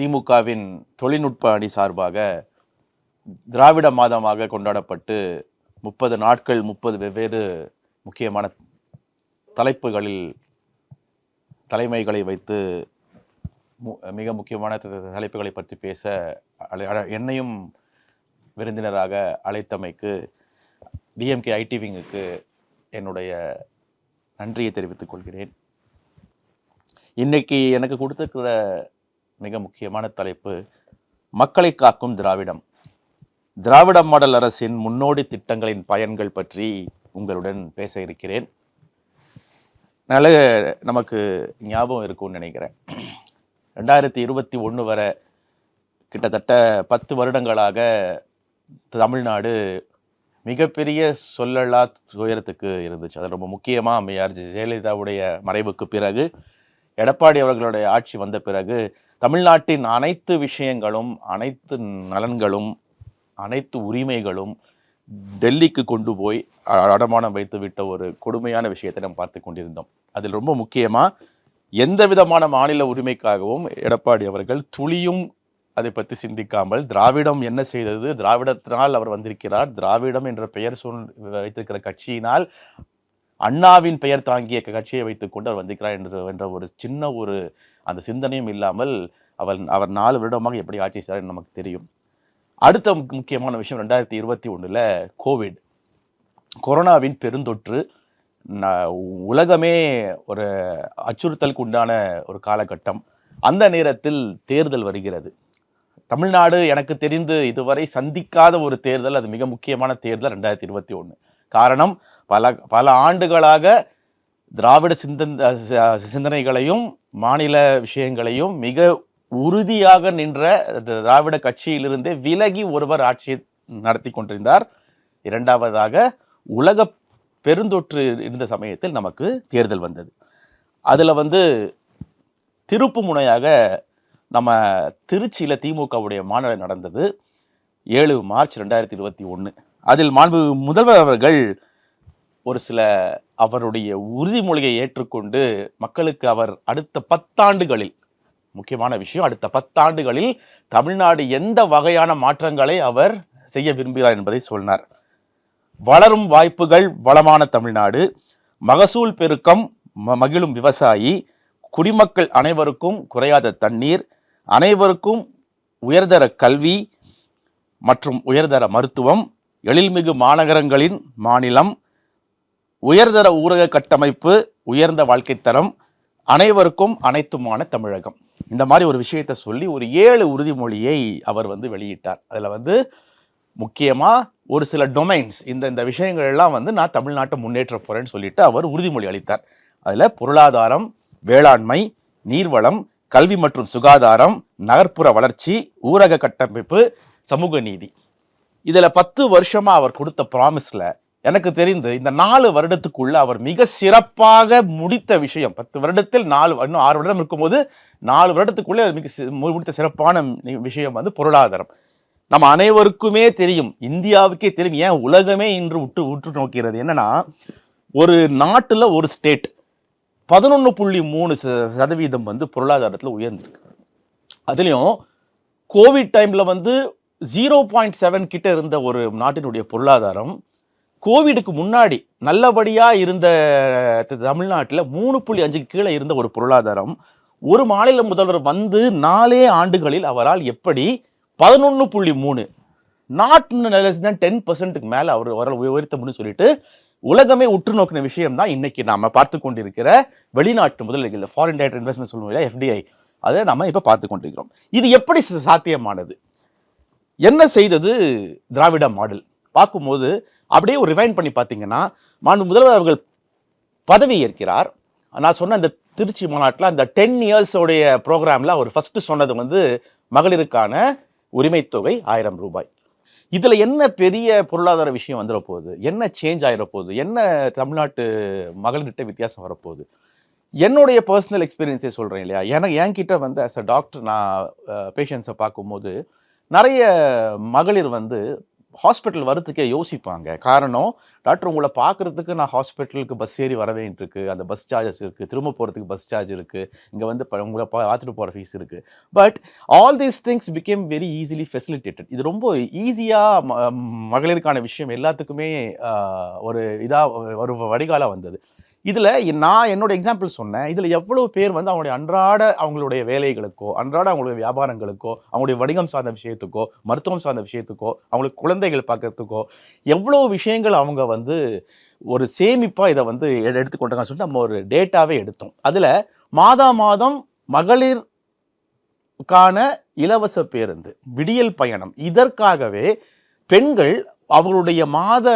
திமுகவின் தொழில்நுட்ப அணி சார்பாக திராவிட மாதமாக கொண்டாடப்பட்டு முப்பது நாட்கள் முப்பது வெவ்வேறு முக்கியமான தலைப்புகளில் தலைமைகளை வைத்து மு- மிக முக்கியமான தலைப்புகளை பற்றி பேச அழை- அழ- என்னையும் விருந்தினராக அழைத்தமைக்கு டிஎம்கே ஐடி விங்குக்கு என்னுடைய நன்றியை தெரிவித்துக் கொள்கிறேன். இன்னைக்கு எனக்கு கொடுத்துருக்கிற மிக முக்கியமான தலைப்பு மக்களை காக்கும் திராவிடம். திராவிட மாடல் அரசின் முன்னோடி திட்டங்களின் பயன்கள் பற்றி உங்களுடன் பேச இருக்கிறேன். நல்ல நமக்கு ஞாபகம் இருக்கும்னு நினைக்கிறேன். ரெண்டாயிரத்தி இருபத்தி ஒன்று வரை கிட்டத்தட்ட பத்து வருடங்களாக தமிழ்நாடு மிகப்பெரிய சொல்லலா துயரத்துக்கு இருந்துச்சு. அது ரொம்ப முக்கியமாக அம்மையார் ஜெயலலிதாவுடைய மறைவுக்கு பிறகு எடப்பாடி அவர்களுடைய ஆட்சி வந்த பிறகு தமிழ்நாட்டின் அனைத்து விஷயங்களும் அனைத்து நலன்களும் அனைத்து உரிமைகளும் டெல்லிக்கு கொண்டு போய் அடமானம் வைத்து விட்ட ஒரு கொடுமையான விஷயத்தை நாம் பார்த்து கொண்டிருந்தோம். அதில் ரொம்ப முக்கியமாக எந்த விதமான மாநில உரிமைக்காகவும் எடப்பாடி அவர்கள் துளியும் அதை பற்றி சிந்திக்காமல் திராவிடம் என்ன செய்தது? திராவிடத்தினால் அவர் வந்திருக்கிறார். திராவிடம் என்ற பெயர் சொல் வைத்திருக்கிற கட்சியினால் அண்ணாவின் பெயர் தாங்கிய கட்சியை வைத்துக்கொண்டு அவர் வந்திருக்கிறார் என்ற என்ற ஒரு சின்ன ஒரு அந்த சிந்தனையும் இல்லாமல் அவர் அவர் நாலு வருடமாக எப்படி ஆட்சி செய்கிறார் நமக்கு தெரியும். அடுத்த முக்கியமான விஷயம் ரெண்டாயிரத்தி இருபத்தி ஒன்றில் கோவிட் கொரோனாவின் பெருந்தொற்று ந- உலகமே ஒரு அச்சுறுத்தலுக்கு உண்டான ஒரு காலகட்டம். அந்த நேரத்தில் தேர்தல் வருகிறது. தமிழ்நாடு எனக்கு தெரிந்து இதுவரை சந்திக்காத ஒரு தேர்தல் அது மிக முக்கியமான தேர்தல் ரெண்டாயிரத்தி இருபத்தி ஒன்று காரணம் பல பல ஆண்டுகளாக திராவிட சிந்தன் சிந்தனைகளையும் மாநில விஷயங்களையும் மிக உறுதியாக நின்ற திராவிட கட்சியிலிருந்தே விலகி ஒருவர் ஆட்சியை நடத்தி கொண்டிருந்தார். இரண்டாவதாக உலக பெருந்தொற்று இருந்த சமயத்தில் நமக்கு தேர்தல் வந்தது. அதில் வந்து திருப்பு முனையாக நம்ம திருச்சியில் திமுகவுடைய மாநாடு நடந்தது. ஏழு மார்ச் ரெண்டாயிரத்தி இருபத்தி ஒன்று அதில் மாண்பு முதல்வர் அவர்கள் ஒரு சில அவருடைய உறுதிமொழியை ஏற்றுக்கொண்டு மக்களுக்கு அவர் அடுத்த பத்தாண்டுகளில் முக்கியமான விஷயம் அடுத்த பத்தாண்டுகளில் தமிழ்நாடு எந்த வகையான மாற்றங்களை அவர் செய்ய விரும்புகிறார் என்பதை சொன்னார். வளரும் வாய்ப்புகள் வளமான தமிழ்நாடு மகசூல் பெருக்கம் ம- மகிழும் விவசாயி குடிமக்கள் அனைவருக்கும் குறையாத தண்ணீர் அனைவருக்கும் உயர்தர கல்வி மற்றும் உயர்தர மருத்துவம் எழில்மிகு மாநகரங்களின் மாநிலம் உயர்தர ஊரக கட்டமைப்பு உயர்ந்த வாழ்க்கை தரம் அனைவருக்கும் அனைத்துமான தமிழகம். இந்த மாதிரி ஒரு விஷயத்தை சொல்லி ஒரு ஏழு உறுதிமொழியை அவர் வந்து வெளியிட்டார். அதில் வந்து முக்கியமாக ஒரு சில டொமைன்ஸ் இந்த இந்த விஷயங்கள் எல்லாம் வந்து நான் தமிழ்நாட்டை முன்னேற்ற போகிறேன்னு சொல்லிட்டு அவர் உறுதிமொழி அளித்தார். அதில் பொருளாதாரம் வேளாண்மை நீர்வளம் கல்வி மற்றும் சுகாதாரம் நகர்ப்புற வளர்ச்சி ஊரக கட்டமைப்பு சமூக நீதி. இதில் பத்து வருஷமாக அவர் கொடுத்த ப்ராமிஸில் எனக்கு தெரிந்து இந்த நாலு வருடத்துக்குள்ள அவர் மிக சிறப்பாக முடித்த விஷயம் பத்து வருடத்தில் நாலு இன்னும் ஆறு வருடம் இருக்கும்போது நாலு வருடத்துக்குள்ளே அவர் மிக முடித்த சிறப்பான நி- விஷயம் வந்து பொருளாதாரம். நம்ம அனைவருக்குமே தெரியும் இந்தியாவுக்கே தெரியும் ஏன் உலகமே இன்று உற்று உற்று நோக்கிறது என்னன்னா ஒரு நாட்டில் ஒரு ஸ்டேட் பதினொன்று புள்ளி மூணு ச- சதவீதம் வந்து பொருளாதாரத்தில் உயர்ந்திருக்கு. அதுலேயும் கோவிட் டைமில் வந்து ஜீரோ பாயிண்ட் செவன் கிட்ட இருந்த ஒரு நாட்டினுடைய பொருளாதாரம் கோவிடுக்கு முன்னாடி நல்லபடியாக இருந்த தமிழ்நாட்டில் மூணு புள்ளி அஞ்சுக்கு கீழே இருந்த ஒரு பொருளாதாரம் ஒரு மாநில முதல்வர் வந்து நாலே ஆண்டுகளில் அவரால் எப்படி பதினொன்று புள்ளி மூணு நாட் தான் டென் பர்சன்ட்டுக்கு மேலே அவர் வர உயர்த்த சொல்லிட்டு உலகமே உற்று நோக்கின விஷயம் தான் இன்னைக்கு நாம் பார்த்து கொண்டிருக்கிற வெளிநாட்டு முதலீடுகள் ஃபாரின் டைரக்ட் இன்வெஸ்ட்மெண்ட் சொல்லுவோம் எஃப்டிஐ அதை நம்ம இப்போ பார்த்து கொண்டிருக்கிறோம். இது எப்படி சாத்தியமானது? என்ன செய்தது திராவிட மாடல்? பார்க்கும்போது அப்படியே ஒரு ரிவைண்ட் பண்ணி பார்த்தீங்கன்னா மாண்பு முதல்வர் அவர்கள் பதவி ஏற்கிறார். நான் சொன்ன அந்த திருச்சி மாநாட்டில் அந்த டென் இயர்ஸோடைய ப்ரோக்ராமில் அவர் ஃபஸ்ட்டு சொன்னது வந்து மகளிருக்கான உரிமைத்தொகை ஆயிரம் ரூபாய். இதில் என்ன பெரிய பொருளாதார விஷயம் வந்துட போகுது? என்ன சேஞ்ச் ஆயிட போகுது? என்ன தமிழ்நாட்டு மகளிர்கிட்ட வித்தியாசம் வரப்போகுது என்னுடைய பர்சனல் எக்ஸ்பீரியன்ஸே சொல்கிறேன் இல்லையா? எனக்கு என்கிட்ட வந்து as அ டாக்டர் நான் பேஷண்ட்ஸை பார்க்கும்போது நிறைய மகளிர் வந்து ஹாஸ்பிட்டல் வரத்துக்கே யோசிப்பாங்க. காரணம் டாக்டர் உங்களை பார்க்கறதுக்கு நான் ஹாஸ்பிட்டலுக்கு பஸ் ஏறி வர வேண்டியிருக்கு அந்த பஸ் சார்ஜஸ் இருக்குது திரும்ப போகிறதுக்கு பஸ் சார்ஜ் இருக்குது இங்கே வந்து ப- உங்களை பார்த்துட்டு போகிற ஃபீஸ் இருக்குது but all these things become very easily facilitated இது ரொம்ப ஈஸியாக மகளிருக்கான விஷயம். எல்லாத்துக்குமே ஒரு இதாக ஒரு வடிகாலாக வந்தது. இதில் நான் என்னோட எக்ஸாம்பிள் சொன்னேன். இதில் எவ்வளோ பேர் வந்து அவங்களுடைய அன்றாட அவங்களுடைய வேலைகளுக்கோ அன்றாட அவங்களுடைய வியாபாரங்களுக்கோ அவங்களுடைய வணிகம் சார்ந்த விஷயத்துக்கோ மருத்துவம் சார்ந்த விஷயத்துக்கோ அவங்களுக்கு குழந்தைகள் பார்க்கறதுக்கோ எவ்வளோ விஷயங்கள் அவங்க வந்து ஒரு சேமிப்பாக இதை வந்து எடுத்துக்கொண்டாங்கன்னு சொல்லிட்டு நம்ம ஒரு டேட்டாவே எடுத்தோம். அதில் மாதா மாதம் மகளிர் கான இலவச பேருந்து விடியல் பயணம். இதற்காகவே பெண்கள் அவங்களுடைய மாத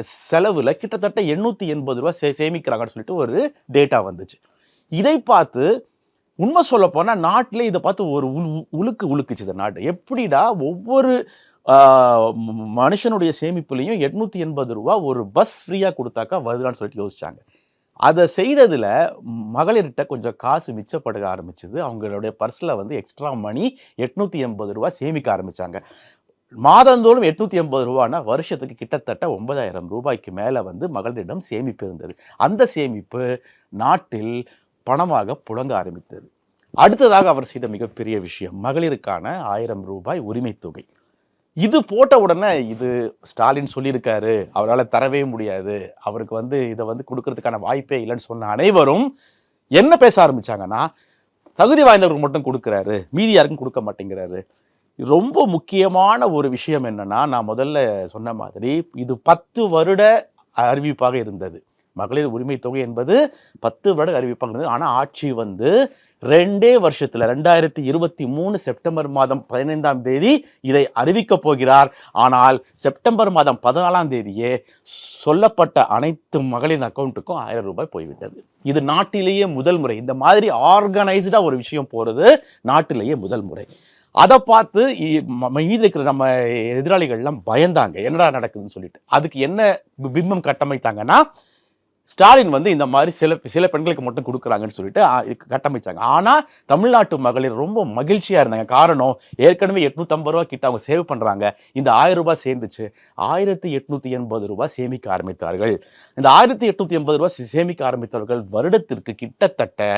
செலவில் கிட்டத்தட்ட எண்ணூற்றி எண்பது ரூபா சே சேமிக்கிறாங்கன்னு சொல்லிட்டு ஒரு டேட்டா வந்துச்சு. இதை பார்த்து உண்மை சொல்ல போனால் நாட்டிலே இதை பார்த்து ஒரு உலு- உலுக்கு உலுக்குச்சு இந்த நாட்டு எப்படிடா ஒவ்வொரு மனுஷனுடைய சேமிப்புலையும் எட்நூற்றி எண்பது ரூபா ஒரு பஸ் ஃப்ரீயாக கொடுத்தாக்கா வருதான்னு சொல்லிட்டு யோசிச்சாங்க. அதை செய்ததில் மகளிர்கிட்ட கொஞ்சம் காசு மிச்சப்படுக ஆரம்பிச்சது. அவங்களுடைய பர்ஸில் வந்து எக்ஸ்ட்ரா மணி எட்நூற்றி எண்பது ரூபா சேமிக்க ஆரம்பித்தாங்க மாதந்தோறும் எட்நூற்றி எண்பது ரூபானா வருஷத்துக்கு கிட்டத்தட்ட ஒன்பதாயிரம் ரூபாய்க்கு மேலே வந்து மகளிரிடம் சேமிப்பு இருந்தது. அந்த சேமிப்பு நாட்டில் பணமாக புழங்க ஆரம்பித்தது. அடுத்ததாக அவர் செய்த மிகப்பெரிய விஷயம் மகளிருக்கான ஆயிரம் ரூபாய் உரிமை தொகை. இது போட்ட உடனே இது ஸ்டாலின் சொல்லியிருக்காரு அவரால் தரவே முடியாது அவருக்கு வந்து இதை வந்து கொடுக்கறதுக்கான வாய்ப்பே இல்லைன்னு சொன்ன அனைவரும் என்ன பேச ஆரம்பிச்சாங்கன்னா தகுதி வாய்ந்தவருக்கு மட்டும் கொடுக்குறாரு மீதி யாருக்கும் கொடுக்க மாட்டேங்கிறாரு. ரொம்ப முக்கியமான ஒரு விஷயம் என்னன்னா நான் முதல்ல சொன்ன மாதிரி இது பத்து வருட அறிவிப்பாக இருந்தது. மகளிர் உரிமை தொகை என்பது பத்து வருட அறிவிப்பாக இருந்தது. ஆனால் ஆட்சி வந்து ரெண்டே வருஷத்தில் ரெண்டாயிரத்தி இருபத்தி மூணு செப்டம்பர் மாதம் பதினைந்தாம் தேதி இதை அறிவிக்கப் போகிறார். ஆனால் செப்டம்பர் மாதம் பதினாலாம் தேதியே சொல்லப்பட்ட அனைத்து மகளிர் அக்கௌண்ட்டுக்கும் ஆயிரம் ரூபாய் போய்விட்டது. இது நாட்டிலேயே முதல் முறை. இந்த மாதிரி ஆர்கனைஸ்டாக ஒரு விஷயம் போகிறது நாட்டிலேயே முதல் முறை. அதை பார்த்து மீதி இருக்கிற நம்ம எதிராளிகள்லாம் பயந்தாங்க. என்னடா நடக்குதுன்னு சொல்லிட்டு. அதுக்கு என்ன பிம்பம் கட்டமைத்தாங்கன்னா ஸ்டாலின் வந்து இந்த மாதிரி சில சில பெண்களுக்கு மட்டும் கொடுக்குறாங்கன்னு சொல்லிட்டு கட்டமைச்சாங்க. ஆனால் தமிழ்நாட்டு மகளிர் ரொம்ப மகிழ்ச்சியாக இருந்தாங்க. காரணம் ஏற்கனவே எட்நூற்றம்பது ரூபா கிட்ட அவங்க சேவ் பண்ணுறாங்க இந்த ஆயிரம் ரூபாய் சேர்ந்துச்சு. ஆயிரத்தி எட்நூற்றி எண்பது ரூபாய் சேமிக்க ஆரம்பித்தார்கள். இந்த ஆயிரத்தி எட்நூற்றி எண்பது ரூபாய் சேமிக்க ஆரம்பித்தவர்கள் வருடத்திற்கு கிட்டத்தட்ட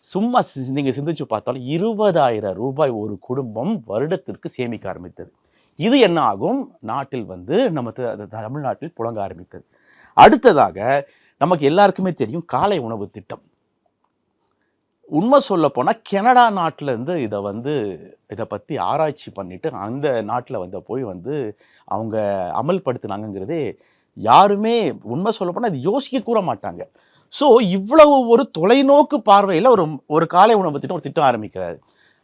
சும்மா சி- சிந்திச்சு பார்த்தாலும் இருபதாயிரம் ரூபாய் ஒரு குடும்பம் வருடத்திற்கு சேமிக்க ஆரம்பித்தது. இது என்ன ஆகும்? நாட்டில் வந்து நம்ம தமிழ்நாட்டில் புழங்க ஆரம்பித்தது. அடுத்ததாக நமக்கு எல்லாருக்குமே தெரியும் காலை உணவு திட்டம். உண்மை சொல்ல போனால் கனடா நாட்டிலேருந்து இதை வந்து இதை பற்றி ஆராய்ச்சி பண்ணிவிட்டு அந்த நாட்டில் வந்து போய் வந்து அவங்க அமல்படுத்தினாங்கங்கிறதே யாருமே உண்மை சொல்ல போனால் இது யோசிக்க கூட மாட்டாங்க. ஸோ இவ்வளவு ஒரு தொலைநோக்கு பார்வையில் ஒரு ஒரு காலை உணவு திட்டம் ஒரு திட்டம் ஆரம்பிக்கிறாரு.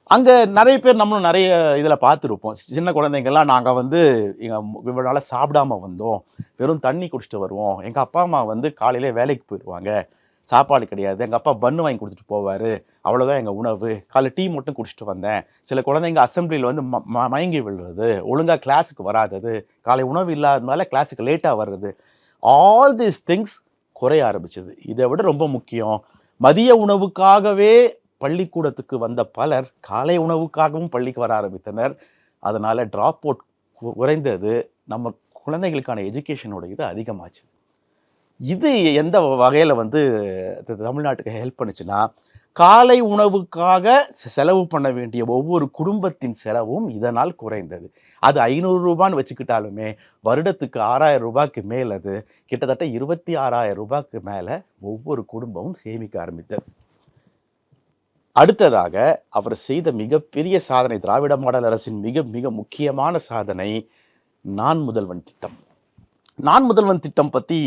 அங்கே நிறைய பேர் நம்மளும் நிறைய இதில் பார்த்துருப்போம். சின்ன குழந்தைங்கள்லாம் நாங்கள் வந்து எங்கள் இவ்வளோ நாளாக சாப்பிடாம வந்தோம். வெறும் தண்ணி குடிச்சிட்டு வருவோம். எங்கள் அப்பா அம்மா வந்து காலையிலே வேலைக்கு போயிடுவாங்க சாப்பாடு கிடையாது. எங்கள் அப்பா பன்னு வாங்கி கொடுத்துட்டு போவார். அவ்வளோதான் எங்கள் உணவு. காலைல டீ மட்டும் குடிச்சிட்டு வந்தேன். சில குழந்தைங்க அசம்பிளியில் வந்து ம- ம- மயங்கி விழுறது. ஒழுங்காக கிளாஸுக்கு வராதது. காலை உணவு இல்லாததுனால கிளாஸுக்கு லேட்டாக வர்றது. ஆல் தீஸ் திங்ஸ் குறைய ஆரம்பிச்சது. இதை விட ரொம்ப முக்கியம் மதிய உணவுக்காகவே பள்ளிக்கூடத்துக்கு வந்த பலர் காலை உணவுக்காகவும் பள்ளிக்கு வர ஆரம்பித்தனர். அதனால் ட்ராப் அவுட் குறைந்தது. நம்ம குழந்தைகளுக்கான எஜுகேஷனோட இது அதிகமாச்சு இது எந்த வகையில் வந்து தமிழ்நாட்டுக்கு ஹெல்ப் பண்ணுச்சுன்னா காலை உணவுக்காக செ- செலவு பண்ண வேண்டிய ஒவ்வொரு குடும்பத்தின் செலவும் இதனால் குறைந்தது. அது ஐநூறு ரூபான்னு வச்சுக்கிட்டாலுமே வருடத்துக்கு ஆறாயிரம் ரூபாய்க்கு மேல் அது கிட்டத்தட்ட இருபத்தி ஆறாயிரம் ரூபாய்க்கு மேலே ஒவ்வொரு குடும்பமும் சேமிக்க ஆரம்பித்தது. அடுத்ததாக அவர் செய்த மிகப்பெரிய சாதனை திராவிட மாடல் அரசின் மிக மிக முக்கியமான சாதனை நான் முதல்வன் திட்டம். நான் முதல்வன் திட்டம் பற்றி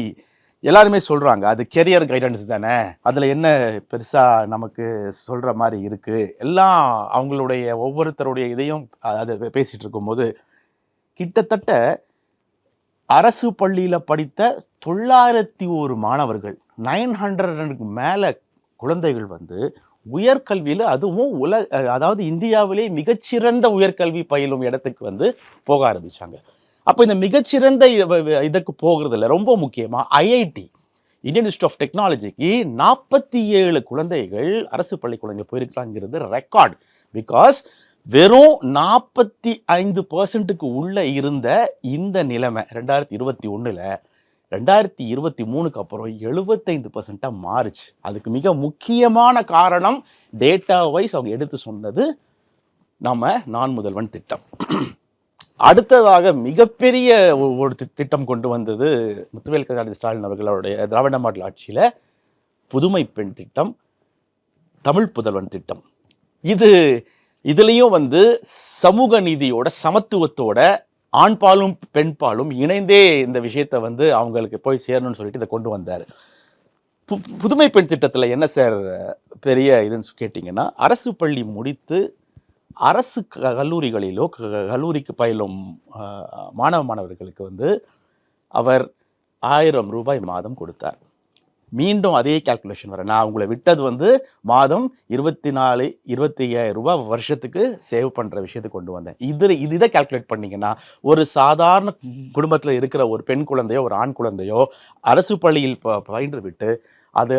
எல்லாருமே சொல்கிறாங்க அது கெரியர் கைடன்ஸ் தானே? அதில் என்ன பெருசாக நமக்கு சொல்கிற மாதிரி இருக்குது எல்லாம் அவங்களுடைய ஒவ்வொருத்தருடைய இதையும் அது பேசிகிட்டு இருக்கும்போது கிட்டத்தட்ட அரசு பள்ளியில் படித்த தொள்ளாயிரத்தி ஒரு மாணவர்கள் நைன் ஹண்ட்ரடுக்கு மேலே குழந்தைகள் வந்து உயர்கல்வியில் அதுவும் உல அதாவது இந்தியாவிலே மிகச்சிறந்த உயர்கல்வி பயிலும் இடத்துக்கு வந்து போக ஆரம்பித்தாங்க அப்போ இந்த மிகச்சிறந்த இதுக்கு போகிறதுல ரொம்ப முக்கியமாக ஐஐடி இந்தியன் இன்ஸ்டியூட் ஆஃப் டெக்னாலஜிக்கு நாற்பத்தி ஏழு குழந்தைகள் அரசு பள்ளி குழந்தைகள் போயிருக்கிறாங்கிறது ரெக்கார்ட் பிகாஸ் வெறும் நாற்பத்தி ஐந்து பர்சன்ட்டுக்கு உள்ளே இருந்த இந்த நிலைமை ரெண்டாயிரத்தி இருபத்தி ஒன்றில் ரெண்டாயிரத்தி இருபத்தி மூணுக்கு அப்புறம் எழுபத்தைந்து பர்சண்ட்டாக மாறுச்சு. அதுக்கு மிக முக்கியமான காரணம் டேட்டா வைஸ் அவங்க எடுத்து சொன்னது நம்ம நான் முதல்வன் திட்டம். அடுத்ததாக மிகப்பெரிய ஒரு தி- திட்டம் கொண்டு வந்தது முத்துவேல் கருணாநிதி ஸ்டாலின் அவர்களுடைய திராவிட மாடல் ஆட்சியில் புதுமை பெண் திட்டம் தமிழ் புதல்வன் திட்டம். இது இதுலேயும் வந்து சமூக நீதியோட சமத்துவத்தோட ஆண் பாலும் பெண் பாலும் இணைந்தே இந்த விஷயத்தை வந்து அவங்களுக்கு போய் சேரணும்னு சொல்லிட்டு இதை கொண்டு வந்தார். பு- புதுமை பெண் திட்டத்தில் என்ன சார் பெரிய இதுன்னு கேட்டிங்கன்னா அரசு பள்ளி முடித்து அரசு க- கல்லூரிகளிலோ க- கல்லூரிக்கு பயிலும் மாணவ மாணவர்களுக்கு வந்து அவர் ஆயிரம் ரூபாய் மாதம் கொடுத்தார். மீண்டும் அதே கால்குலேஷன் வரேன். நான் உங்களை விட்டது வந்து மாதம் இருபத்தி நாலு இருபத்தி ஐயாயிரம் ரூபாய் வருஷத்துக்கு சேவ் பண்ணுற விஷயத்தை கொண்டு வந்தேன். இது இது இதை கால்குலேட் பண்ணீங்கன்னா ஒரு சாதாரண குடும்பத்தில் இருக்கிற ஒரு பெண் குழந்தையோ ஒரு ஆண் குழந்தையோ அரசு பள்ளியில் ப பயின்று விட்டு அது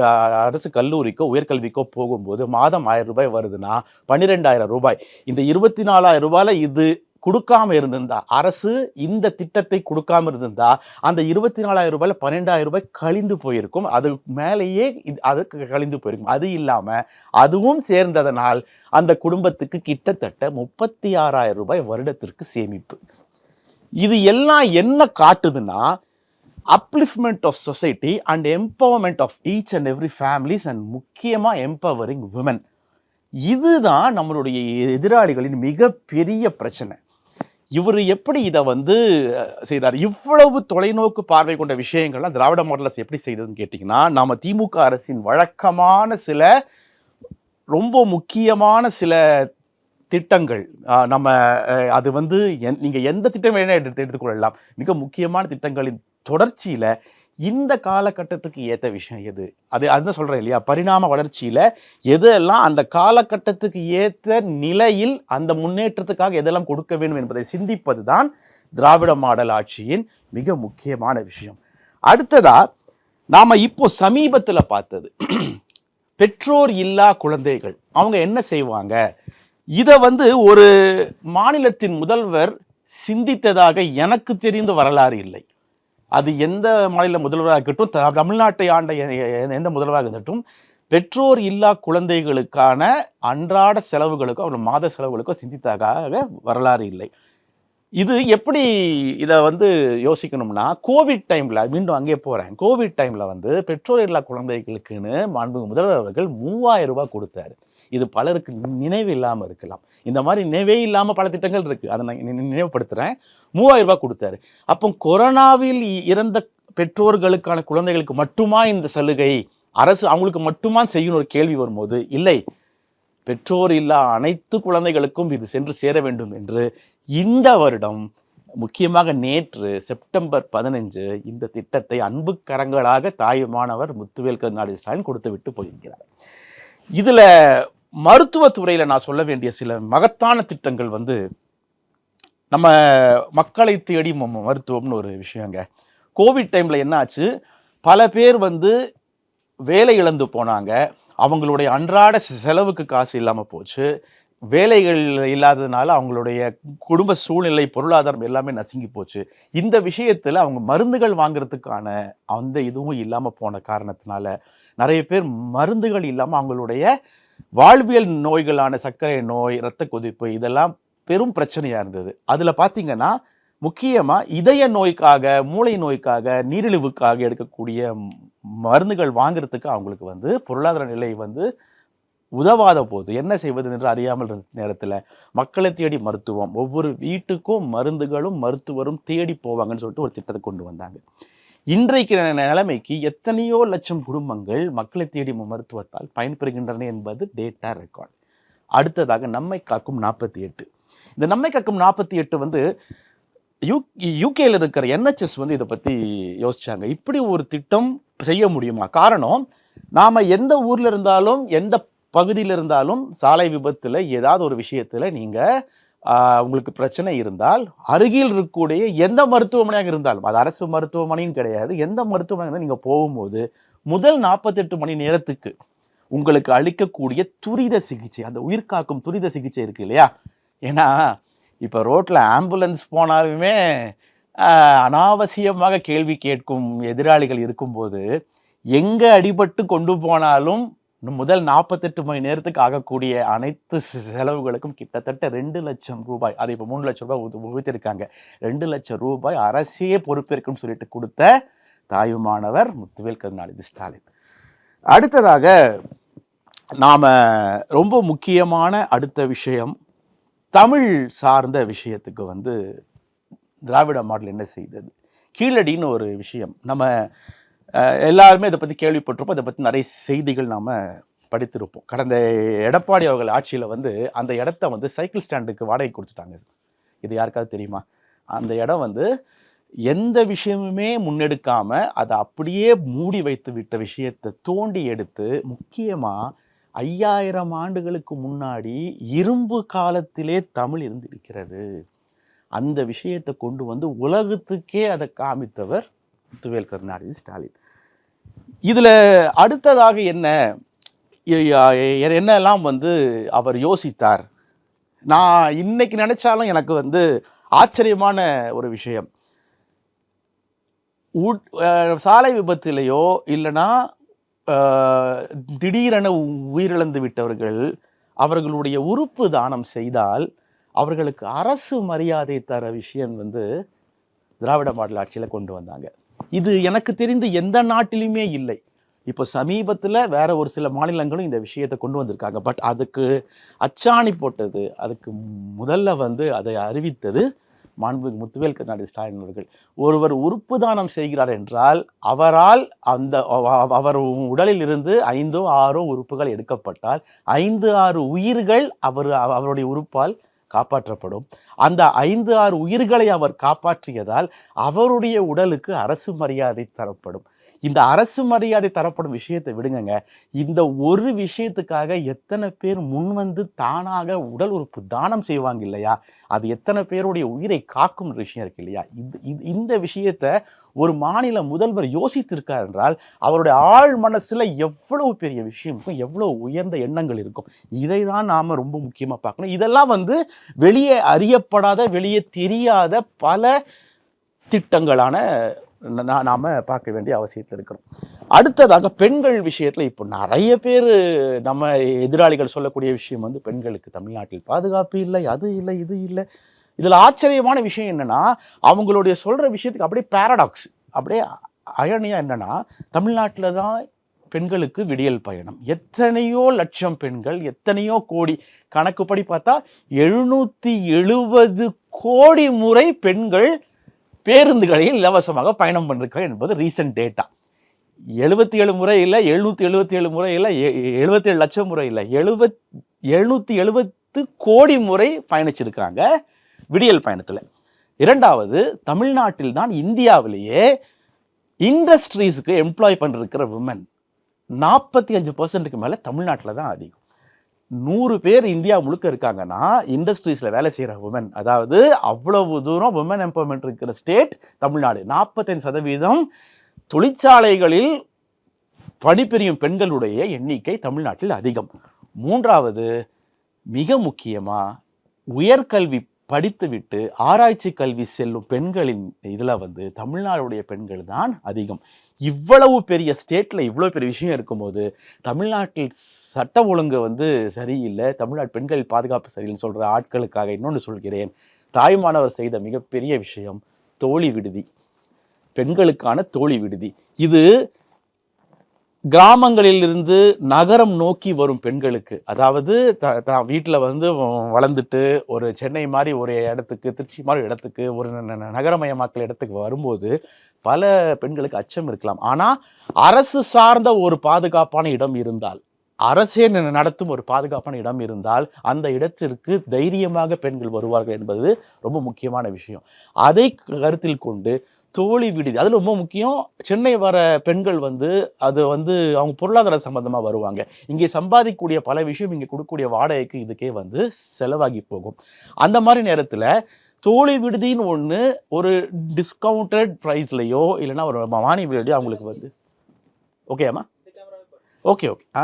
அரசு கல்லூரிக்கோ உயர்கல்விக்கோ போகும்போது மாதம் ஆயிரம் ரூபாய் வருதுன்னா பன்னிரெண்டாயிரம் ரூபாய். இந்த இருபத்தி நாலாயிரம் ரூபாயில் இது கொடுக்காம இருந்திருந்தா அரசு இந்த திட்டத்தை கொடுக்காம இருந்திருந்தா அந்த இருபத்தி நாலாயிரம் ரூபாயில் பன்னெண்டாயிரம் ரூபாய் கழிந்து போயிருக்கும். அது மேலேயே இது- அதுக்கு கழிந்து போயிருக்கும். அது இல்லாமல் அதுவும் சேர்ந்ததனால் அந்த குடும்பத்துக்கு கிட்டத்தட்ட முப்பத்தி ஆறாயிரம் ரூபாய் வருடத்திற்கு சேமிப்பு. இது எல்லாம் என்ன காட்டுதுன்னா upliftment of society and empowerment of each and every families and முக்கியமாக எம்பவரிங் உமன் இதுதான் நம்மளுடைய எதிராளிகளின் மிகப்பெரிய பிரச்சனை. இவர் எப்படி இதை வந்து செய்தார் இவ்வளவு தொலைநோக்கு பார்வை கொண்ட விஷயங்கள்லாம் திராவிட மாடல் அரசு எப்படி செய்ததுன்னு கேட்டிங்கன்னா நம்ம திமுக அரசின் வழக்கமான சில ரொம்ப முக்கியமான சில திட்டங்கள் நம்ம அது வந்து என்- நீங்கள் எந்த திட்டம் வேணா எடுத்து எடுத்துக்கொள்ளலாம். மிக முக்கியமான திட்டங்களின் தொடர்ச்சியில் இந்த காலகட்டத்துக்கு ஏற்ற விஷயம் எது? அது அதுதான் சொல்கிறேன் இல்லையா? பரிணாம வளர்ச்சியில் எதெல்லாம் அந்த காலகட்டத்துக்கு ஏற்ற நிலையில் அந்த முன்னேற்றத்துக்காக எதெல்லாம் கொடுக்க வேண்டும் என்பதை சிந்திப்பது தான் திராவிட மாடல் ஆட்சியின் மிக முக்கியமான விஷயம். அடுத்ததாக நாம் இப்போ சமீபத்தில் பார்த்தது. பெற்றோர் இல்லா குழந்தைகள். அவங்க என்ன செய்வாங்க? இதை வந்து ஒரு மாநிலத்தின் முதல்வர் சிந்தித்ததாக எனக்கு தெரிந்த வரலாறு இல்லை. அது எந்த மாநில முதல்வராக இருக்கட்டும் த- தமிழ்நாட்டை ஆண்ட எந்த முதல்வராக இருக்கட்டும் பெற்றோர் இல்லா குழந்தைகளுக்கான அன்றாட செலவுகளுக்கோ அவர்கள் மாத செலவுகளுக்கோ சிந்தித்ததாக வரலாறு இல்லை. இது எப்படி இதை வந்து யோசிக்கணும்னா கோவிட் டைமில் மீண்டும் அங்கே போகிறேன் கோவிட் டைமில் வந்து பெற்றோர் இல்லா குழந்தைகளுக்குன்னு மாண்பு முதல்வர் அவர்கள் மூவாயிரம் ரூபாய் கொடுத்தாரு. இது பலருக்கு நினைவு இல்லாமல் இருக்கலாம். இந்த மாதிரி நினைவே இல்லாமல் பல திட்டங்கள் இருக்குது அதை நான் நினைவுபடுத்துகிறேன் மூவாயிரம் ரூபாய் கொடுத்தாரு. அப்போ கொரோனாவில் இறந்த பெற்றோர்களுக்கான குழந்தைகளுக்கு மட்டுமா இந்த சலுகை? அரசு அவங்களுக்கு மட்டுமா செய்யணும் ஒரு கேள்வி வரும்போது இல்லை. பெற்றோர் இல்லா அனைத்து குழந்தைகளுக்கும் இது சென்று சேர வேண்டும் என்று இந்த வருடம் முக்கியமாக நேற்று செப்டம்பர் பதினஞ்சு இந்த திட்டத்தை அன்பு கரங்களாக தாயுமானவர் முத்துவேல் கருணாநிதி ஸ்டாலின் கொடுத்து விட்டு போயிருக்கிறார். இதில் மருத்துவத்துறையில் நான் சொல்ல வேண்டிய சில மகத்தான திட்டங்கள் வந்து நம்ம மக்களை தேடி ம- மருத்துவம்னு ஒரு விஷயங்க. கோவிட் டைமில் என்ன ஆச்சு? பல பேர் வந்து வேலை இழந்து போனாங்க. அவங்களுடைய அன்றாட செலவுக்கு காசு இல்லாமல் போச்சு. வேலைகள் இல்லாததுனால அவங்களுடைய குடும்ப சூழ்நிலை பொருளாதாரம் எல்லாமே நசுங்கி போச்சு. இந்த விஷயத்தில் அவங்க மருந்துகள் வாங்குறதுக்கான அந்த இதுவும் இல்லாமல் போன காரணத்தினால நிறைய பேர் மருந்துகள் இல்லாமல் அவங்களுடைய வாழ்வியல் நோய்களான சர்க்கரை நோய் இரத்த கொதிப்பு இதெல்லாம் பெரும் பிரச்சனையாக இருந்தது. அதில் பார்த்தீங்கன்னா முக்கியமாக இதய நோய்க்காக மூளை நோய்க்காக நீரிழிவுக்காக எடுக்கக்கூடிய மருந்துகள் வாங்குறதுக்கு அவங்களுக்கு வந்து பொருளாதார நிலை வந்து உதவாத போது என்ன செய்வது என்று அறியாமல் இருந்த நேரத்தில் மக்களை தேடி மருத்துவம். ஒவ்வொரு வீட்டுக்கும் மருந்துகளும் மருத்துவரும் தேடி போவாங்கன்னு சொல்லிட்டு ஒரு திட்டத்தை கொண்டு வந்தாங்க. இன்றைக்கு நிலைமைக்கு எத்தனையோ லட்சம் குடும்பங்கள் மக்களை தேடி மருத்துவத்தால் பயன்பெறுகின்றன என்பது டேட்டா ரெக்கார்ட் அடுத்ததாக நம்மை காக்கும் நாற்பத்தி எட்டு. இந்த நம்மை காக்கும் நாற்பத்தி எட்டு வந்து யூ யூகேல இருக்கிற என்ஹெச்எஸ் வந்து இதை பற்றி யோசிச்சாங்க. இப்படி ஒரு திட்டம் செய்ய முடியுமா? காரணம் நாம் எந்த ஊரில் இருந்தாலும் எந்த பகுதியில் இருந்தாலும் சாலை விபத்தில் ஏதாவது ஒரு விஷயத்தில் நீங்கள் உங்களுக்கு பிரச்சனை இருந்தால் அருகில் இருக்கக்கூடிய எந்த மருத்துவமனையாக இருந்தாலும் அது அரசு மருத்துவமனையும் கிடையாது எந்த மருத்துவமனை நீங்கள் போகும்போது முதல் நாற்பத்தெட்டு மணி நேரத்துக்கு உங்களுக்கு அளிக்கக்கூடிய துரித சிகிச்சை அந்த உயிர் காக்கும் துரித சிகிச்சை இருக்கு இல்லையா? ஏன்னா இப்போ ரோட்டில் ஆம்புலன்ஸ் போனாலுமே அனாவசியமாக கேள்வி கேட்கும் எதிராளிகள் இருக்கும்போது எங்கே அடிபட்டு கொண்டு போனாலும் முதல் நாற்பத்தெட்டு மணி நேரத்துக்கு ஆகக்கூடிய அனைத்து செலவுகளுக்கும் கிட்டத்தட்ட ரெண்டு லட்சம் ரூபாய். அதை இப்போ மூணு லட்சம் ரூபாய் உபயோகித்திருக்காங்க. ரெண்டு லட்சம் ரூபாய் அரசே பொறுப்பேற்கும் சொல்லிட்டு கொடுத்த தாயுமானவர் முத்துவேல் கருணாநிதி ஸ்டாலின். அடுத்ததாக நாம் ரொம்ப முக்கியமான அடுத்த விஷயம் தமிழ் சார்ந்த விஷயத்துக்கு வந்து திராவிட மாடல் என்ன செய்தது? கீழடின்னு ஒரு விஷயம். நம்ம எல்லாருமே இதை பற்றி கேள்விப்பட்டிருப்போம். இதை பற்றி நிறைய செய்திகள் நாம் படித்திருப்போம். கடந்த எடப்பாடி அவர்கள் ஆட்சியில் வந்து அந்த இடத்த வந்து சைக்கிள் ஸ்டாண்டுக்கு வாடகை கொடுத்துட்டாங்க. இது யாருக்காவது தெரியுமா? அந்த இடம் வந்து எந்த விஷயமுமே முன்னெடுக்காமல் அதை அப்படியே மூடி வைத்து விட்ட விஷயத்தை தோண்டி எடுத்து முக்கியமாக ஐயாயிரம் ஆண்டுகளுக்கு முன்னாடி இரும்பு காலத்திலே தமிழ் இருந்திருக்கிறது. அந்த விஷயத்தை கொண்டு வந்து உலகத்துக்கே அதை காமித்தவர் முத்துவேல் கருணாநிதி ஸ்டாலின். இதில் அடுத்ததாக என்ன? என்னெல்லாம் வந்து அவர் யோசித்தார்? நான் இன்னைக்கு நினச்சாலும் எனக்கு வந்து ஆச்சரியமான ஒரு விஷயம். சாலை விபத்திலேயோ இல்லைன்னா திடீரென உயிரிழந்து விட்டவர்கள் அவர்களுடைய உறுப்பு தானம் செய்தால் அவர்களுக்கு அரசு மரியாதை தர விஷயம் வந்து திராவிட மாடல் ஆட்சியில் கொண்டு வந்தாங்க. இது எனக்கு தெரிந்து எந்த நாட்டிலுமே இல்லை. இப்போ சமீபத்தில் வேற ஒரு சில மாநிலங்களும் இந்த விஷயத்தை கொண்டு வந்திருக்காங்க. பட் அதுக்கு அச்சாணி போட்டது அதுக்கு முதல்ல வந்து அதை அறிவித்தது மாண்புமிகு முத்துவேல் கருணாநிதி ஸ்டாலின் அவர்கள். ஒருவர் உறுப்பு தானம் செய்கிறார் என்றால் அவரால் அந்த அவர் உடலில் இருந்து ஐந்தோ ஆறோ உறுப்புகள் எடுக்கப்பட்டால் ஐந்து ஆறு உயிர்கள் அவர் அவ- அவருடைய உறுப்பால் காப்பாற்றப்படும். அந்த ஐந்து ஆறு உயிர்களை அவர் காப்பாற்றியதால் அவருடைய உடலுக்கு அரசு மரியாதை தரப்படும். இந்த அரசு மரியாதை தரப்படும் விஷயத்தை விடுங்கங்க. இந்த ஒரு விஷயத்துக்காக எத்தனை பேர் முன்வந்து தானாக உடல் உறுப்பு தானம் செய்வாங்க இல்லையா? அது எத்தனை பேருடைய உயிரை காக்கும் விஷயம் இருக்கு இல்லையா? இது இது- இந்த விஷயத்தை ஒரு மாநில முதல்வர் யோசித்திருக்கார் என்றால் அவருடைய ஆழ் மனசில் எவ்வளவு பெரிய விஷயம் இருக்கும் எவ்வளவு உயர்ந்த எண்ணங்கள் இருக்கும். இதை தான் நாம் ரொம்ப முக்கியமாக பார்க்கணும். இதெல்லாம் வந்து வெளியே அறியப்படாத வெளியே தெரியாத பல திட்டங்களான நாம் பார்க்க வேண்டிய அவசியத்தில் இருக்கிறோம். அடுத்ததாக பெண்கள் விஷயத்தில் இப்போ நிறைய பேர் நம்ம எதிராளிகள் சொல்லக்கூடிய விஷயம் வந்து பெண்களுக்கு தமிழ்நாட்டில் பாதுகாப்பு இல்லை அது இல்லை இது இல்லை. இதில் ஆச்சரியமான விஷயம் என்னென்னா அவங்களுடைய சொல்கிற விஷயத்துக்கு அப்படியே பேரடாக்ஸ் அப்படியே அயனியாக என்னென்னா தமிழ்நாட்டில் தான் பெண்களுக்கு விடியல் பயணம். எத்தனையோ லட்சம் பெண்கள் எத்தனையோ கோடி கணக்குப்படி பார்த்தா எழுநூற்றி எழுபது கோடி முறை பெண்கள் பேருந்துகளில் இலவசமாக பயணம் பண்ணிருக்கிறார் என்பது ரீசன்ட் டேட்டா எழுபத்தி ஏழு முறை இல்லை எழுநூற்றி எழுபத்தி ஏழு முறை இல்லை எழுபத்தி ஏழு லட்சம் முறை இல்லை எழுபத் எழுநூற்றி எழுபத்து கோடி முறை பயணிச்சிருக்காங்க விடியல் பயணத்தில். இரண்டாவது தமிழ்நாட்டில் தான் இந்தியாவிலேயே இண்டஸ்ட்ரீஸுக்கு எம்ப்ளாய் பண்ணிருக்கிற விமன் நாற்பத்தி அஞ்சு பர்சன்ட்டுக்கு மேலே தமிழ்நாட்டில் தான் அதிகம். நூறு பேர் இந்தியா முழுக்க இருக்காங்கன்னா இண்டஸ்ட்ரீஸில் வேலை செய்கிற உமன் அதாவது அவ்வளவு தூரம் உமன் எம்பவர்மெண்ட் இருக்கிற ஸ்டேட் தமிழ்நாடு. நாற்பத்தஞ்சு சதவீதம் தொழிற்சாலைகளில் பணிபுரியும் பெண்களுடைய எண்ணிக்கை தமிழ்நாட்டில் அதிகம். மூன்றாவது மிக முக்கியமாக உயர்கல்வி படித்துவிட்டு ஆராய்ச்சி கல்வி செல்லும் பெண்களின் இதில் வந்து தமிழ்நாடுடைய பெண்கள் தான் அதிகம். இவ்வளவு பெரிய ஸ்டேட்டில் இவ்வளோ பெரிய விஷயம் இருக்கும்போது தமிழ்நாட்டில் சட்ட ஒழுங்கு வந்து சரியில்லை. தமிழ்நாட்டு பெண்கள் பாதுகாப்பு சரியில்லைன்னு சொல்கிற ஆட்களுக்காக இன்னொன்று சொல்கிறேன். தாய்மானவர் செய்த மிகப்பெரிய விஷயம் தோழி விடுதி. பெண்களுக்கான தோழி விடுதி. இது கிராமங்களில் இருந்து நகரம் நோக்கி வரும் பெண்களுக்கு அதாவது த தான் வீட்டில் வந்து வளர்ந்துட்டு ஒரு சென்னை மாதிரி ஒரு இடத்துக்கு திருச்சி மாதிரி இடத்துக்கு ஒரு ந- நகரமயமாக்கல் இடத்துக்கு வரும்போது பல பெண்களுக்கு அச்சம் இருக்கலாம். ஆனால் அரசு சார்ந்த ஒரு பாதுகாப்பான இடம் இருந்தால் அரசே ந- நடத்தும் ஒரு பாதுகாப்பான இடம் இருந்தால் அந்த இடத்திற்கு தைரியமாக பெண்கள் வருவார்கள் என்பது ரொம்ப முக்கியமான விஷயம். அதை கருத்தில் கொண்டு தோழி விடுதி. அதில் ரொம்ப முக்கியம். சென்னை வர பெண்கள் வந்து அது வந்து அவங்க பொருளாதார சம்பந்தமாக வருவாங்க. இங்கே சம்பாதிக்கக்கூடிய பல விஷயம் இங்கே கொடுக்கக்கூடிய வாடகைக்கு இதுக்கே வந்து செலவாகி போகும். அந்த மாதிரி நேரத்தில் தோழி விடுதின்னு ஒன்று ஒரு டிஸ்கவுண்டட் ப்ரைஸ்லையோ இல்லைன்னா ஒரு மானிய விடுதியோ அவங்களுக்கு வந்து. ஓகேம்மா ஓகே ஓகே ஆ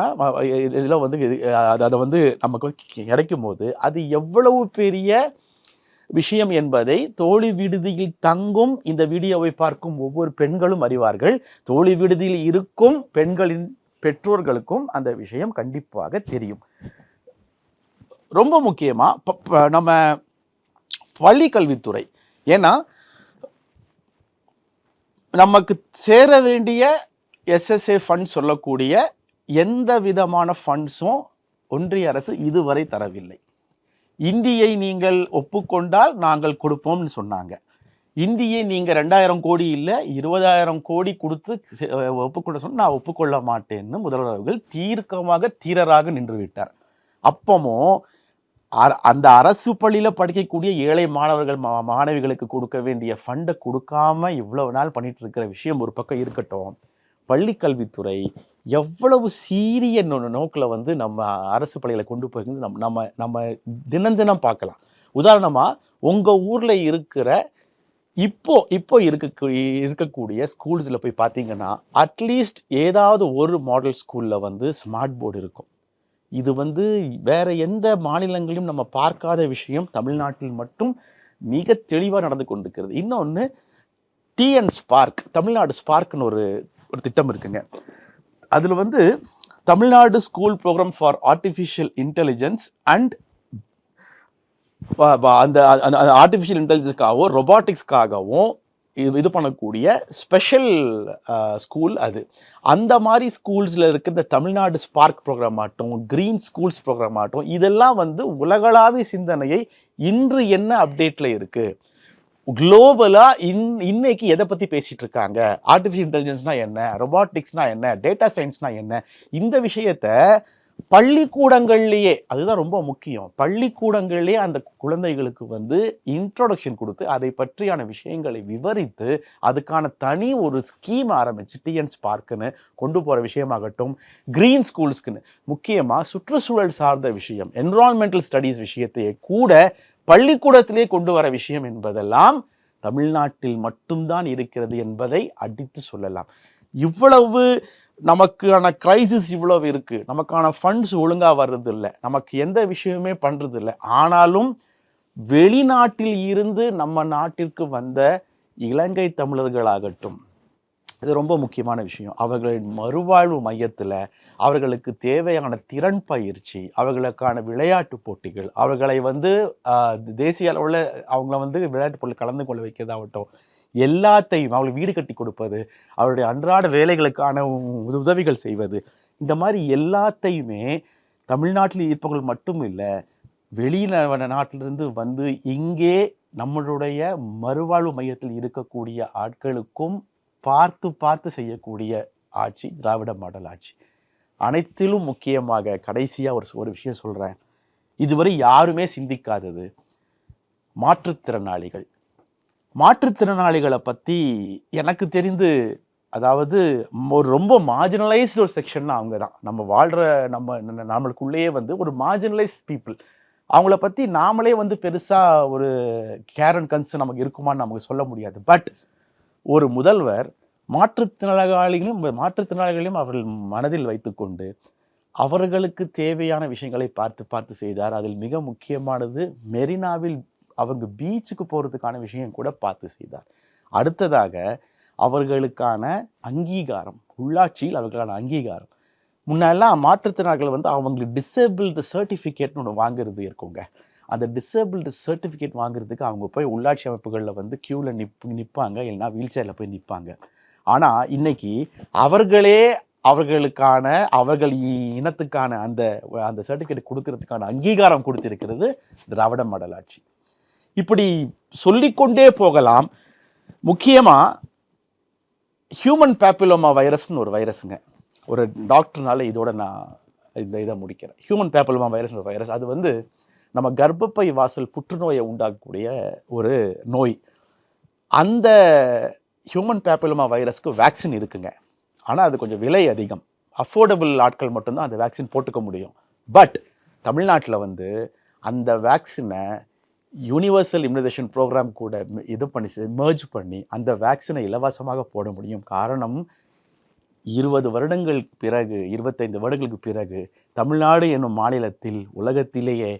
இதில் வந்து அது அதை வந்து நமக்கு கிடைக்கும் போது அது எவ்வளவு பெரிய விஷயம் என்பதை தோழி விடுதியில் தங்கும் இந்த வீடியோவை பார்க்கும் ஒவ்வொரு பெண்களும் அறிவார்கள். தோழி விடுதியில் இருக்கும் பெண்களின் பெற்றோர்களுக்கும் அந்த விஷயம் கண்டிப்பாக தெரியும். ரொம்ப முக்கியமாக நம்ம பள்ளி கல்வித்துறை. ஏன்னா நமக்கு சேர வேண்டிய எஸ்எஸ்ஏ ஃபண்ட் சொல்லக்கூடிய எந்த விதமான ஃபண்ட்ஸும் ஒன்றிய அரசு இதுவரை தரவில்லை. இந்தியை நீங்கள் ஒப்புக்கொண்டால் நாங்கள் கொடுப்போம்னு சொன்னாங்க. இந்தியை நீங்கள் ரெண்டாயிரம் கோடி இல்லை இருபதாயிரம் கோடி கொடுத்து செ- ஒப்புக்கொள்ள சொன்னால் நான் ஒப்புக்கொள்ள மாட்டேன்னு முதல்வர் அவர்கள் தீர்க்கமாக தீரராக நின்று விட்டார். அப்பமோ அந்த அரசு பள்ளியில் படிக்கக்கூடிய ஏழை மாணவர்கள் மா மாணவிகளுக்கு கொடுக்க வேண்டிய ஃபண்டை கொடுக்காம இவ்வளவு நாள் பண்ணிட்டு இருக்கிற விஷயம் ஒரு பக்கம் இருக்கட்டும். பள்ளிக்கல்வித்துறை எவ்வளவு சீரிய நோக்கில் வந்து நம்ம அரசு பள்ளிகளை கொண்டு போய் நம்ம நம்ம நம்ம தினம் தினம் பார்க்கலாம். உதாரணமாக உங்கள் ஊரில் இருக்கிற இப்போ இப்போ இருக்க இருக்கக்கூடிய ஸ்கூல்ஸில் போய் பார்த்தீங்கன்னா அட்லீஸ்ட் ஏதாவது ஒரு மாடல் ஸ்கூலில் வந்து ஸ்மார்ட் போர்டு இருக்கும். இது வந்து வேற எந்த மாநிலங்களிலும் நம்ம பார்க்காத விஷயம். தமிழ்நாட்டில் மட்டும் மிக தெளிவாக நடந்து கொண்டிருக்கிறது. இன்னொன்று டிஎன் ஸ்பார்க் தமிழ்நாடு ஸ்பார்க்னு ஒரு ஒரு திட்டம் இருக்குங்க. அதில் வந்து Tamil Nadu school program for artificial intelligence and அந்த ஆர்டிஃபிஷியல் இன்டெலிஜென்ஸ்க்காகவும் ரொபாட்டிக்ஸ்க்காகவும் இது இது பண்ணக்கூடிய ஸ்பெஷல் ஸ்கூல் அது. அந்த மாதிரி ஸ்கூல்ஸில் இருக்கிற இந்த தமிழ்நாடு ஸ்பார்க் ப்ரோக்ராம் ஆகட்டும் க்ரீன் ஸ்கூல்ஸ் ப்ரோக்ராம் ஆகட்டும் இதெல்லாம் வந்து உலகளாவிய சிந்தனையை இன்று என்ன அப்டேட்டில் இருக்குது குளோபலாக இன் இன்னைக்கு எதை பற்றி பேசிகிட்டு இருக்காங்க ஆர்டிஃபிஷியல் இன்டெலிஜென்ஸ்னா என்ன? ரொபாட்டிக்ஸ்னா என்ன? டேட்டா சயின்ஸ்னா என்ன? இந்த விஷயத்த பள்ளிக்கூடங்கள்லேயே அதுதான் ரொம்ப முக்கியம். பள்ளிக்கூடங்கள்லேயே அந்த குழந்தைகளுக்கு வந்து இன்ட்ரோடக்ஷன் கொடுத்து அதை பற்றியான விஷயங்களை விவரித்து அதுக்கான தனி ஒரு ஸ்கீம் ஆரம்பித்து டிஎன் ஸ்பார்க்குன்னு கொண்டு போகிற விஷயமாகட்டும் க்ரீன் ஸ்கூல்ஸ்க்குன்னு முக்கியமாக சுற்றுச்சூழல் சார்ந்த விஷயம் என்விரான்மெண்டல் ஸ்டடீஸ் விஷயத்தையே கூட பள்ளிக்கூடத்திலே கொண்டு வர விஷயம் என்பதெல்லாம் தமிழ்நாட்டில் மட்டும்தான் இருக்கிறது என்பதை அடித்து சொல்லலாம். இவ்வளவு நமக்கான கிரைசிஸ் இவ்வளவு இருக்குது நமக்கான ஃபண்ட்ஸ் ஒழுங்காக வர்றதில்லை. நமக்கு எந்த விஷயமே பண்ணுறதில்லை ஆனாலும் வெளிநாட்டில் இருந்து நம்ம நாட்டிற்கு வந்த இலங்கை தமிழர்களாகட்டும் இது ரொம்ப முக்கியமான விஷயம். அவர்களின் மறுவாழ்வு மையத்தில் அவர்களுக்கு தேவையான திறன் பயிற்சி அவர்களுக்கான விளையாட்டு போட்டிகள் அவர்களை வந்து தேசிய அளவில் அவங்கள வந்து விளையாட்டு பொருள் கலந்து கொள்ள வைக்கிறதாகட்டும் எல்லாத்தையும் அவங்களுக்கு வீடு கட்டி கொடுப்பது அவருடைய அன்றாட வேலைகளுக்கான உதவிகள் செய்வது இந்த மாதிரி எல்லாத்தையுமே தமிழ்நாட்டில் இருப்பவர்கள் மட்டும் இல்லை வெளியில நாட்டிலிருந்து வந்து இங்கே நம்மளுடைய மறுவாழ்வு மையத்தில் இருக்கக்கூடிய ஆட்களுக்கும் பார்த்து பார்த்து செய்யக்கூடிய ஆட்சி திராவிட மாடல் ஆட்சி. அனைத்திலும் முக்கியமாக கடைசியாக ஒரு ஒரு விஷயம் சொல்கிறேன் இதுவரை யாருமே சிந்திக்காதது மாற்றுத்திறனாளிகள். மாற்றுத்திறனாளிகளை பற்றி எனக்கு தெரிந்து அதாவது ஒரு ரொம்ப மார்ஜினலைஸ்டு ஒரு செக்ஷன்னா அவங்க தான் நம்ம வாழ்கிற நம்ம நம்மளுக்குள்ளேயே வந்து ஒரு மார்ஜினலைஸ் பீப்புள் அவங்கள பற்றி நாமளே வந்து பெருசாக ஒரு கேர் அண்ட் கன்சர்ன் நமக்கு இருக்குமான்னு நமக்கு சொல்ல முடியாது. பட் ஒரு முதல்வர் மாற்றுத்திறனாளிகளையும் மாற்றுத்திறனாளிகளையும் அவர்கள் மனதில் வைத்துக்கொண்டு அவர்களுக்கு தேவையான விஷயங்களை பார்த்து பார்த்து செய்தார். அதில் மிக முக்கியமானது மெரினாவில் அவங்க பீச்சுக்கு போகிறதுக்கான விஷயம் கூட பார்த்து செய்தார். அடுத்ததாக அவர்களுக்கான அங்கீகாரம் உள்ளாட்சியில் அவர்களுக்கான அங்கீகாரம். முன்னெல்லாம் மாற்றுத்திறனாளிகள் வந்து அவங்களுக்கு டிசேபிள்டு சர்டிஃபிகேட்னு ஒன்று வாங்குறது இருக்குங்க. அந்த டிசேபிள்டு சர்டிஃபிகேட் வாங்குறதுக்கு அவங்க போய் உள்ளாட்சி அமைப்புகளில் வந்து க்யூவில் நிப் நிற்பாங்க இல்லைன்னா வீல் சேரில் போய் நிற்பாங்க ஆனால் இன்னைக்கு அவர்களே அவர்களுக்கான அவர்கள் இனத்துக்கான அந்த அந்த சர்டிஃபிகேட் கொடுக்கறதுக்கான அங்கீகாரம் கொடுத்திருக்கிறது திராவிட மடலாட்சி. இப்படி சொல்லிக்கொண்டே போகலாம். முக்கியமாக ஹியூமன் பேப்பிலோமா வைரஸ்னு ஒரு வைரஸுங்க ஒரு டாக்டர்னால இதோட நான் இந்த இதை முடிக்கிறேன். ஹியூமன் பேப்பிலோமா வைரஸ்னு ஒரு வைரஸ் அது வந்து நம்ம கர்ப்பப்பை வாசல் புற்றுநோயை உண்டாக்கக்கூடிய ஒரு நோய். அந்த ஹியூமன் பேப்பிலமா வைரஸ்க்கு வேக்சின் இருக்குங்க. ஆனால் அது கொஞ்சம் விலை அதிகம். அஃபோர்டபுள் ஆட்கள் மட்டும்தான் அந்த வேக்சின் போட்டுக்க முடியும். பட் தமிழ்நாட்டில் வந்து அந்த வேக்சினை யூனிவர்சல் இம்யூனைசேஷன் ப்ரோக்ராம் கூட இது பண்ணி மேர்ஜ் பண்ணி அந்த வேக்சினை இலவசமாக போட முடியும். காரணம் இருபது வருடங்களுக்கு பிறகு இருபத்தைந்து வருடங்களுக்கு பிறகு தமிழ்நாடு என்னும் மாநிலத்தில் உலகத்திலேயே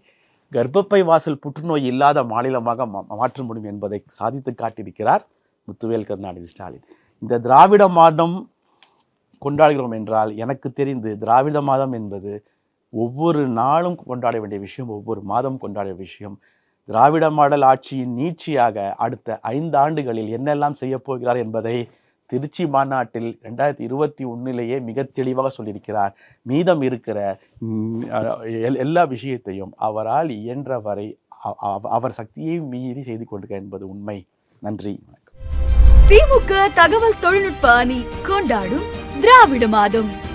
கர்ப்பப்பை வாசல் புற்றுநோய் இல்லாத மாநிலமாக மா- மாற்ற முடியும் என்பதை சாதித்து காட்டியிருக்கிறார் முத்துவேல் கருணாநிதி ஸ்டாலின். இந்த திராவிட மாதம் கொண்டாடுகிறோம் என்றால் எனக்கு தெரிந்து திராவிட மாதம் என்பது ஒவ்வொரு நாளும் கொண்டாட வேண்டிய விஷயம் ஒவ்வொரு மாதம் கொண்டாட விஷயம். திராவிட மாடல் ஆட்சியின் நீட்சியாக அடுத்த ஐந்து ஆண்டுகளில் என்னெல்லாம் செய்யப்போகிறார் என்பதை திருச்சி மாநாட்டில் ரெண்டாயிரத்தி இருபத்தி ஒன்றிலேயே மிக தெளிவாக சொல்லியிருக்கிறார். மீதம் இருக்கிற எல்- எல்லா விஷயத்தையும் அவரால் இயன்ற வரை அவர் சக்தியை மீறி செய்து கொண்டிருக்க என்பது உண்மை. நன்றி. திமுக தகவல் தொழில்நுட்ப அணி கொண்டாடும் திராவிட மாதம்.